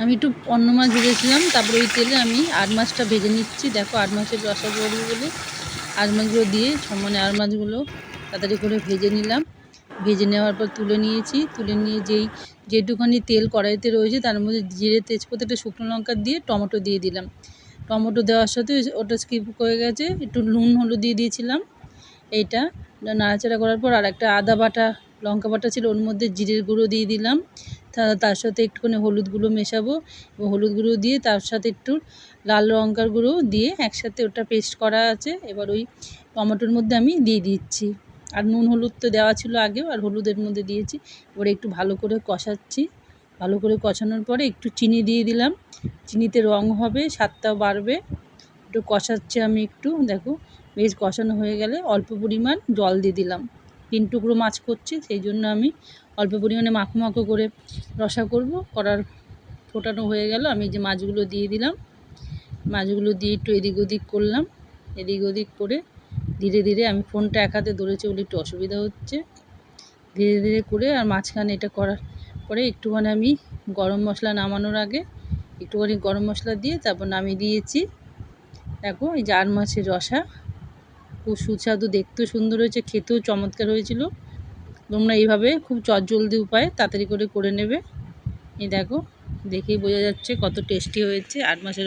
আমি একটু অন্য মাছ ভেজেছিলাম, তারপরে ওই তেলে আমি আট মাছটা ভেজে নিচ্ছি। দেখো আট মাছের রসা করব বলে। আট মাছগুলো দিয়ে সমানে আট মাছগুলো তাড়াতাড়ি করে ভেজে নিলাম। ভেজে নেওয়ার পর তুলে নিয়েছি। তুলে নিয়ে যেই যেটুখানি তেল কড়াইতে রয়েছে, তার মধ্যে জিরে, তেজপাতা, একটা শুকনো লঙ্কা দিয়ে টমেটো দিয়ে দিলাম। টমেটো দেওয়ার সাথে ওটা স্কিপ হয়ে গেছে। একটু নুন, হলুদ দিয়ে দিয়েছিলাম। এইটা নাড়াচাড়া করার পর আর একটা আদা বাটা, লঙ্কা বাটা ছিল, ওর মধ্যে জিরের গুঁড়ো দিয়ে দিলাম। তার সাথে একটুখানি হলুদ গুঁড়ো মেশাবো হলুদ গুঁড়ো দিয়ে তার সাথে একটু লাল লঙ্কার গুঁড়ো দিয়ে একসাথে ওটা পেস্ট করা আছে। এবার ওই টমেটোর মধ্যে আমি দিয়ে দিচ্ছি। আর নুন হলুদ তো দেওয়া ছিল আগেও, আর হলুদের মধ্যে দিয়েছি। এবারে একটু ভালো করে কষাচ্ছি। ভালো করে কষানোর পরে একটু চিনি দিয়ে দিলাম। চিনিতে রং হবে, স্বাদটাও বাড়বে। একটু কষাচ্ছি আমি একটু। দেখো, বেশ কষানো হয়ে গেলে অল্প পরিমাণ জল দিয়ে দিলাম। তিন টুকরো মাছ করছি, সেই জন্য আমি অল্প পরিমাণে মাখো মাখো করে রসা করব। করার ফোটানো হয়ে গেল, আমি যে মাছগুলো দিয়ে দিলাম। মাছগুলো দিয়ে একটু এদিক ওদিক করলাম। এদিক ওদিক করে ধীরে ধীরে আমি ফোনটা এক হাতে ধরেছি বলে একটু অসুবিধা হচ্ছে। ধীরে ধীরে করে আর মাঝখানে এটা করার পরে একটুখানি আমি গরম মশলা নামানোর আগে একটুখানি গরম মশলা দিয়ে তারপর নামিয়ে দিয়েছি। দেখো এই জার মাছের রসা খুব সুস্বাদু, দেখতেও সুন্দর হয়েছে, খেতেও চমৎকার হয়েছিল। তোমরা এইভাবে খুব চটজলদি উপায়ে তাড়াতাড়ি করে করে নেবে। এই দেখো, দেখেই বোঝা যাচ্ছে কত টেস্টি হয়েছে আট মাসের